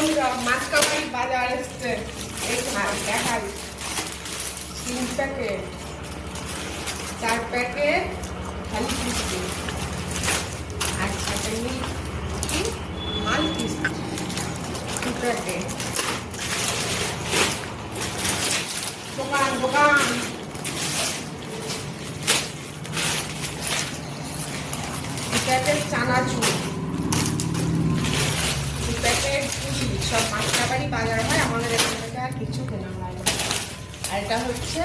বন্ধুরা, মাছ কাবাড়ি বাজার এসছে। এই ভাই দেখাই। তিন প্যাকেট। চার প্যাকেট খালি বিস্কুট আর সাথে কি মাল বিস্কুট দু প্যাকেট। দোকান দোকান। দু প্যাকেট চানাচুর দু প্যাকেট পুরি সব পাঁচ টাকারই বাজার হয়, আমাদের এখান থেকে আর কিছু কেনা হয় না। আর এটা হচ্ছে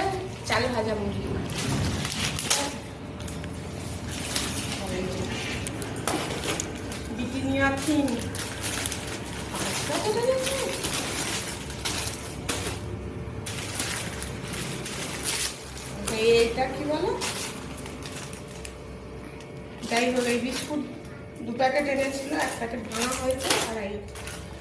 চাল ভাজা মুড়ি বিটিনিয়া থিম পাঁচটা কোথায় যাচ্ছে এইটা কি বলো? যাই হোক, এই বিস্কুট দু প্যাকেট এনেছিল, এক প্যাকেট ভাঙা হয়েছে, আর এই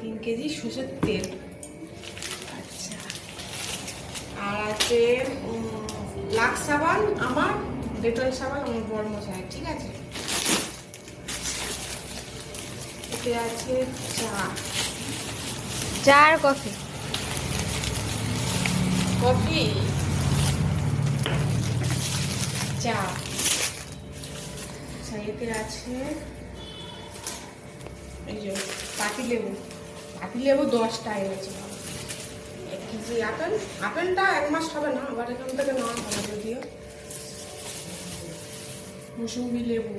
তিন কেজি সর্ষের তেল। আচ্ছা। আর আছে লাক্স সাবান আমার ডেটল সাবান আমার বড় মশাই ঠিক আছে? এতে আছে চা। চা আর কফি। কফি? চা। আচ্ছা এতে আছে এই যে পাতি লেবু। পাতি লেবু দশটা এনেছে। এক কেজি আপেল, আপেলটা এক মাস হবে না, আবার এখান থেকে নেওয়া হবে যদিও। মুসুম্বি লেবু।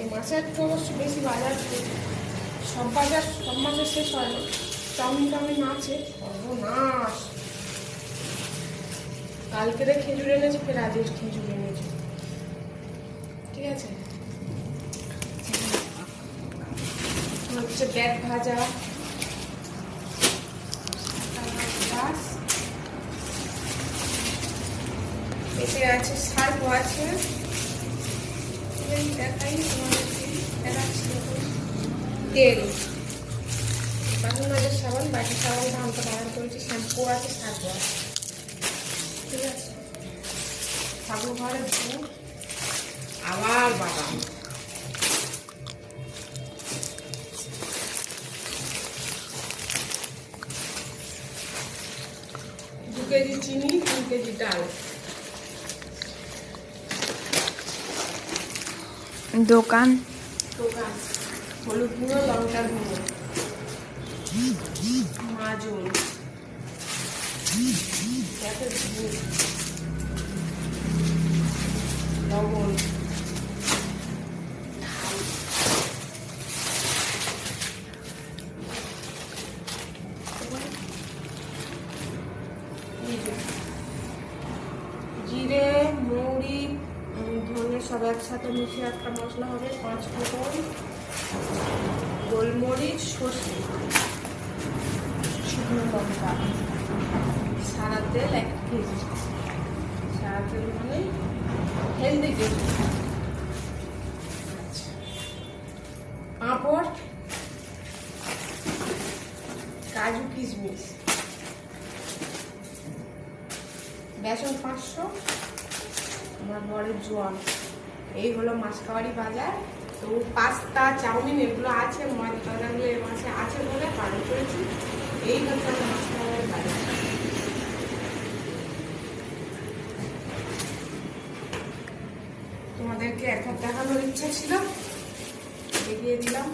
এই মাসে একটু অবশ্য বেশি বাজার সব বাজার, সব মাসে শেষ হয় না। চাউমিন টাউমিন আছে, সর্বনাশ। কালকে খেজুর এনেছে, ফের আজের খেজুর এনেছে। ঠিক আছে? হচ্ছে ব্যাগ ভাজা। এতে আছে সার্ফ আছে দেখাই। তেল বাসন মাজার সাবান, বাটি সাবান ধানটা বানান করেছি, শ্যাম্পু আছে সার্ফ আছে ঠিক আছে সাবু ঘরে কেজি চিনি তিন কেজি ডাল। দোকান? দোকান। হলুদ গুঁড়ো লঙ্কা গুঁড়ো। মাজুন। লবণ। সব একসাথে মিশে একটা মশলা হবে, পাঁচ ফোড়ন, গোলমরিচ, সর্ষে, শুকনো লঙ্কা, সাদা তেল এক কেজি। সাদা তেল মানে হেলদি কেজি পাঁপড়, কাজু কিশমিশ। বেসন পাঁচশো, আমার বরের জোয়ান। এই হলো মাসকাবাড়ি বাজার। তো পাস্তা, চাউমিন এগুলো আছে ময়দা টয়দাগুলো এর মাসে আছে বলে পালন করেছি। এই হচ্ছে আমার বাজার। তোমাদেরকে এখন দেখানোর ইচ্ছা ছিল। দেখিয়ে দিলাম।